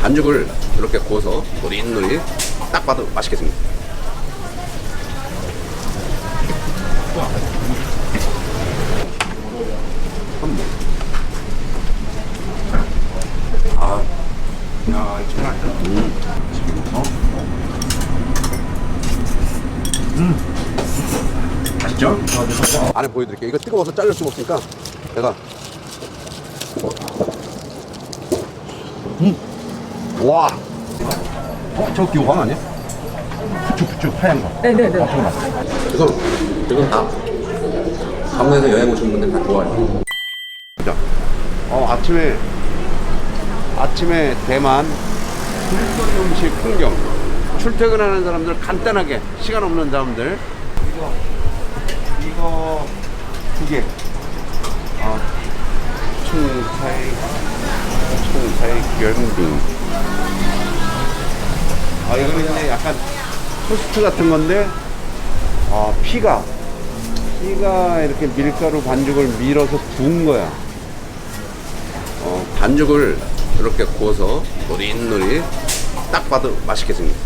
반죽을 이렇게 구워서 노릿노릿 딱 봐도 맛있겠습니다. 아, 야, 이거 장난 아니다. 음. 안에 보여드릴게요. 이거 뜨거워서 자를 수가 없으니까 내가 와. 어, 저 기호광 아니야? 푸쭉푸쭉 하얀 거. 네네네. 이거 이건 다 강원에서 여행 오신 분들 다 좋아해요. 자, 어 아침에 아침에 대만 길거리 음식 풍경. 출퇴근하는 사람들 간단하게 시간 없는 사람들 이거 이거 두 개. 아, 총사이 총사이 견빙. 아 이거는 이제 약간 토스트 같은 건데 아 피가 피가 이렇게 밀가루 반죽을 밀어서 구운 거야. 어 반죽을 이렇게 구워서 노릿노릿 딱 봐도 맛있겠습니다.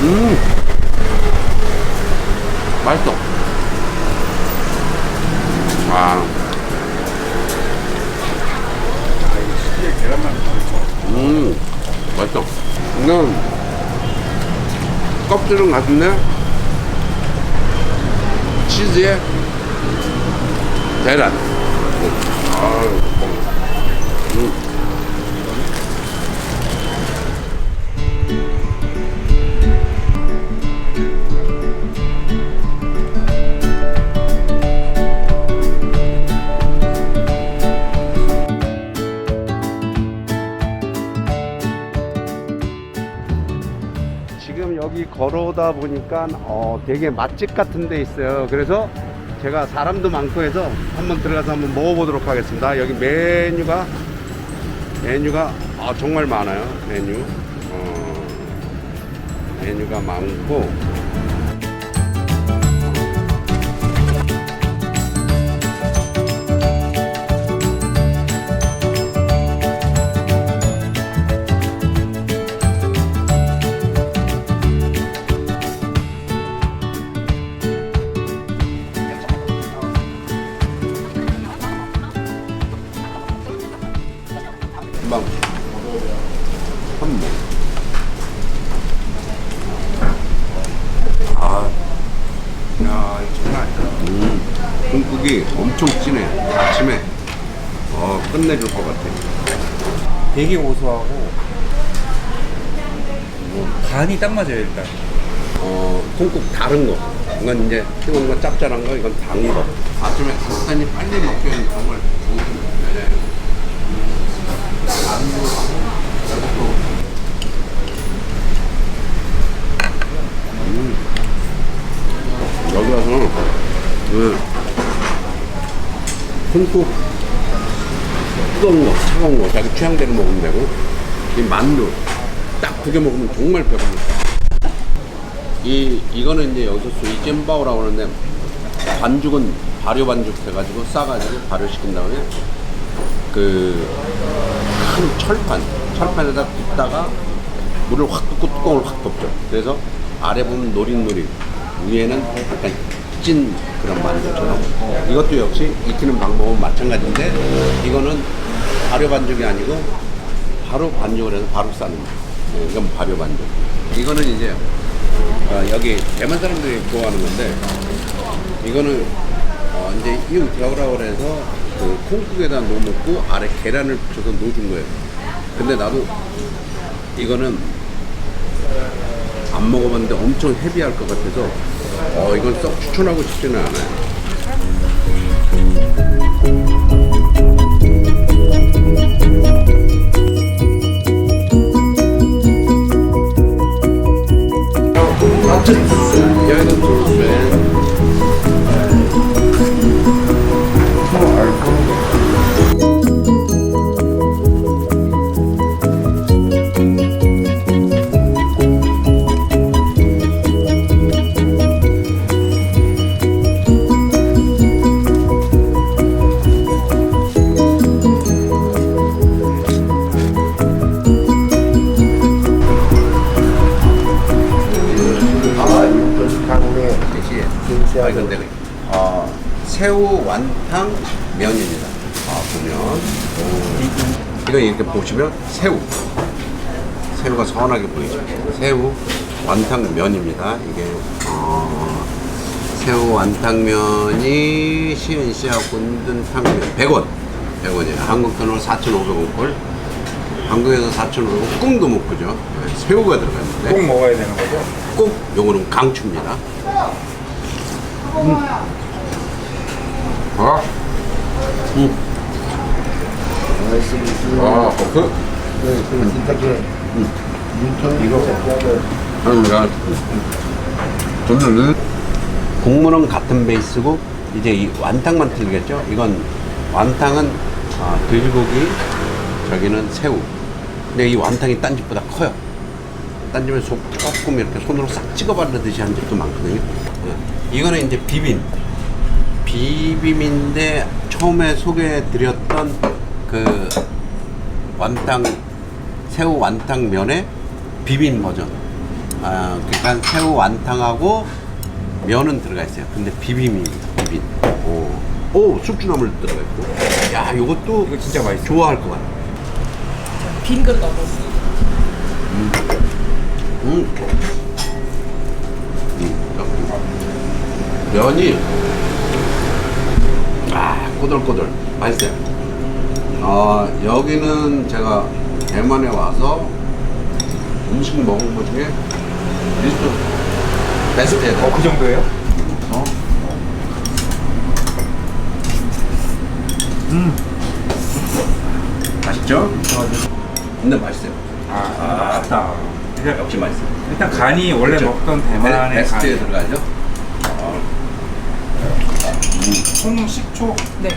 음 맛있어. 와. 음, 맛있어. 이건 껍질은 같은데 치즈에 계란. 음. 아유, 음. 걸어오다 보니까 어, 되게 맛집 같은 데 있어요. 그래서 제가 사람도 많고 해서 한번 들어가서 한번 먹어보도록 하겠습니다. 여기 메뉴가 메뉴가 아, 정말 많아요. 메뉴 어, 메뉴가 많고 금방 한모 아, 야, 이거 장난 아니다. 음, 콩국이 엄청 진해. 아침에 어, 끝내줄 것 같아. 되게 고소하고 뭐 간이 딱 맞아요 일단 어, 콩국 다른 거. 이건 이제 뜨거운 거 짭짤한 거, 이건 단 거. 아침에 간단히 빨리 먹기에는 정말 좋은 네. 음. 여기 와서 그 콩국 뜨거운 거, 차가운 거, 자기 취향대로 먹으면 되고 이 만두 딱 두 개 먹으면 정말 배부르다. 이 이거는 이제 여기서 소위 잼바오라고 하는데 반죽은 발효 반죽 해가지고 싸가지고 발효시킨 다음에 그 큰 철판 철판에다 붓다가 물을 확 붓고 뚜껑을 확 덮죠. 그래서 아래 보면 노릿노릿 위에는 약간 찐 그런 만두처럼 이것도 역시 익히는 방법은 마찬가지인데 이거는 발효 반죽이 아니고 바로 반죽을 해서 바로 싸는 거예요. 네, 이건 발효 반죽. 이거는 이제 어, 여기 대만 사람들이 좋아하는 건데 이거는 어, 이제 이응 데오라고 해서 그 콩국에다 넣어놓고 아래 계란을 붙여서 넣어 준 거예요. 근데 나도 이거는 안 먹어봤는데 엄청 헤비할 것 같아서 어 이건 썩 추천하고 싶지는 않아요. 여기는 또 어, 새우 완탕 면입니다. 아, 보면. 오. 이거 이렇게 보시면 새우. 새우가 선하게 보이죠. 새우 완탕 면입니다. 이게, 어, 새우 완탕면이 시은씨하고 군든 탕면 100원. 100원이에요. 한국 돈으로 4,500원 꼴. 한국에서 4,500원 꿈도 못 꾸죠. 네, 새우가 들어가 있는데. 꼭 먹어야 되는 거죠? 꼭 요거는 강추입니다. 음. 아, 음. 아, 그, 그러니까 저는 국물은 같은 베이스고 이제 이 완탕만 틀리겠죠. 이건 완탕은 아, 돼지고기, 저기는 새우. 근데 이 완탕이 딴 집보다 커요. 딴 집에 속 조금 이렇게 손으로 싹 찍어 바르듯이 한 집도 많거든요. 예. 이거는 이제 비빔. 비빔인데 처음에 소개해 드렸던 그 완탕 새우 완탕 면의 비빔 버전. 아, 그러니까 새우 완탕하고 면은 들어가 있어요. 근데 비빔입니다. 비빔. 오, 오 숙주나물 들어가 있고. 야, 이것도 이거 진짜 맛있어요. 좋아할 것 같아. 빈 그릇 넣어서 음. 음. 면이 아 꼬들꼬들 맛있어요. 어, 여기는 제가 대만에 와서 음식 먹은 것 중에 리스트 베스트예요. 어, 그 정도예요? 어? 음. 맛있죠? 근데 맛있어요. 아, 맞다. 일단, 역시 맛있어요. 일단 간이 원래 그렇죠. 먹던 대만의 베- 베스트에 간. 들어가죠? 총 10초. 네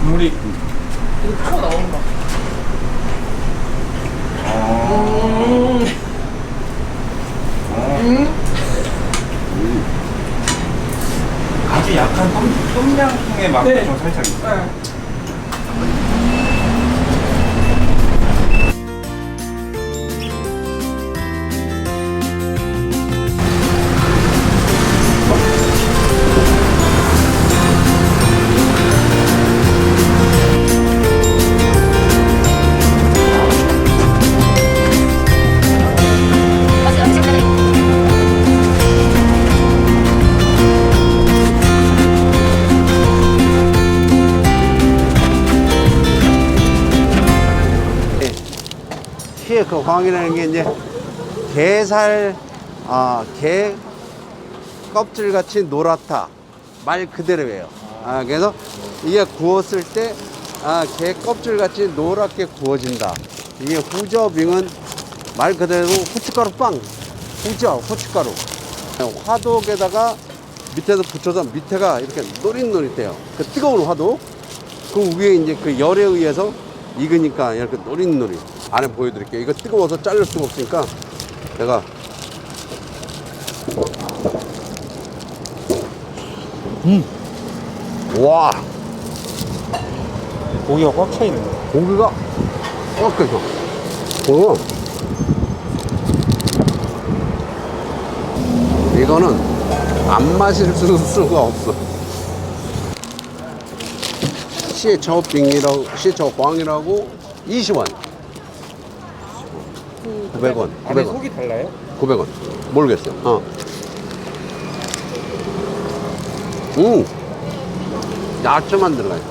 국물이. 이거 초 넣은 거 어, 아주 약간 ต้, 똠양꿍의 맛도 네. 좀 살짝 있어요. 네. 그 광이라는 게 이제 게살, 아, 게 껍질 같이 노랗다. 말 그대로예요. 아, 그래서 이게 구웠을 때, 아, 게 껍질 같이 노랗게 구워진다. 이게 후저빙은 말 그대로 후춧가루 빵. 후저, 후춧가루. 화독에다가 밑에서 붙여서 밑에가 이렇게 노릿노릿해요. 그 뜨거운 화독. 그 위에 이제 그 열에 의해서 익으니까 이렇게 노릿노릿. 안에 보여드릴게요. 이거 뜨거워서 자를 수가 없으니까 내가 음. 와 고기가 꽉 차 있는 거. 고기가 꺾여서 어. 이거는 안 마실 수- 수가 없어 시에처빙이라고 시에처광이라고 20원 900원 안에 900원. 속이 달라요? 900원. 모르겠어요. 어. 음 야채만 들어가 있어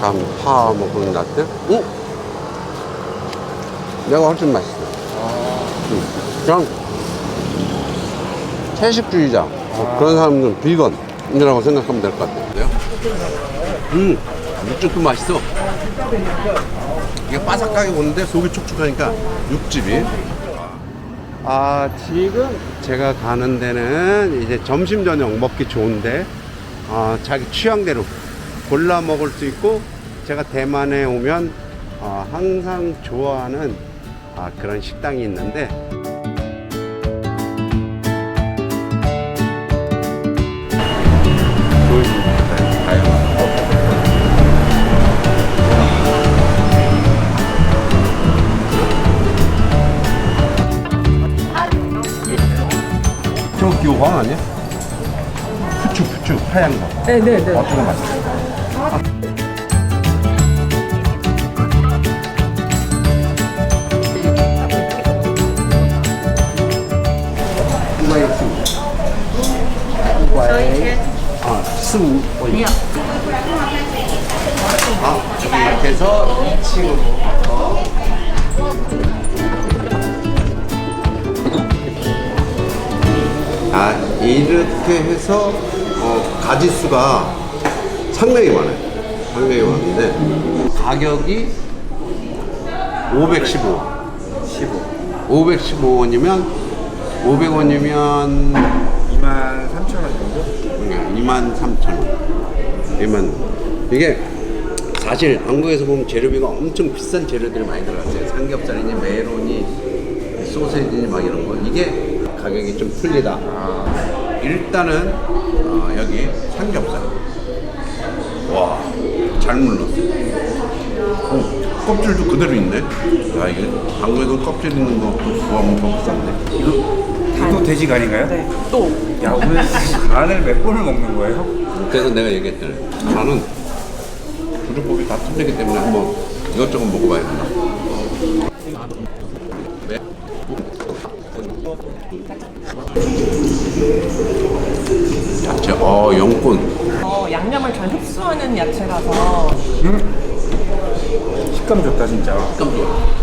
다음 파 먹는 야채? 음 내가 훨씬 맛있어. 음. 그냥 채식주의자. 뭐 그런 사람들은 비건이라고 생각하면 될 것 같아요. 음 육즙도 맛있어 이게 바삭하게 오는데 속이 촉촉하니까 육즙이. 아 지금 제가 가는 데는 이제 점심 저녁 먹기 좋은데 아, 자기 취향대로 골라 먹을 수 있고 제가 대만에 오면 아, 항상 좋아하는 아, 그런 식당이 있는데 저 교황 아니야? 후추 후추 하얀 거. 네네네. 어, 저거 맛있어. 아, 스무. 아, 저기 이렇게 해서 2층 이렇게 해서 어, 가지수가 상당히 많아요. 상당히 많은데 가격이 515. 515원이면 500원이면 2만 3천 원 정도? 2만 3천 원. 2만 이게 사실 한국에서 보면 재료비가 엄청 비싼 재료들이 많이 들어갔어요. 삼겹살이니 메론이 소세지니 막 이런 거 이게 가격이 좀 풀리다. 일단은 어, 여기 삼겹살. 와, 잘 물렀어. 어, 껍질도 그대로 있네. 야 이게 한국에도 껍질 있는 거 구하면 더 비싼데. 이거 이거 돼지 간인가요? 네. 또. 야 오늘 간을 몇 번을 먹는 거예요? 그래서 내가 얘기했잖아요. 저는 조리법이 다 틀리기 때문에 한번 이것저것 먹어봐야 된다. 네. 야채, 어, 영권. 어, 양념을 잘 흡수하는 야채라서 식감 좋다 진짜. 식감 좋아.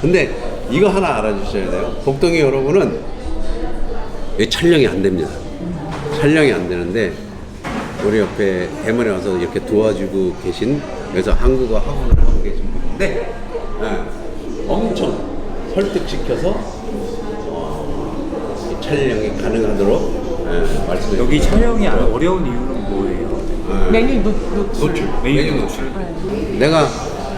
근데 이거 하나 알아주셔야 돼요. 복덩이 여러분은 이 촬영이 안 됩니다. 촬영이 안 되는데 우리 옆에 대만에 와서 이렇게 도와주고 계신 여기서 한국어 학원을 하고 계신 분인데 예, 엄청 설득시켜서 어, 이 촬영이 가능하도록 예, 말씀해 여기. 촬영이 안 어려운 이유는 뭐예요? 메뉴 노, 노출. 노출 메뉴 메뉴 노출 내가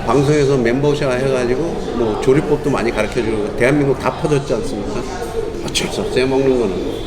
방송에서 멤버십 해가지고 뭐 조리법도 많이 가르쳐주고 대한민국 다 퍼졌지 않습니까? 어쩔 수 없어요 먹는 거는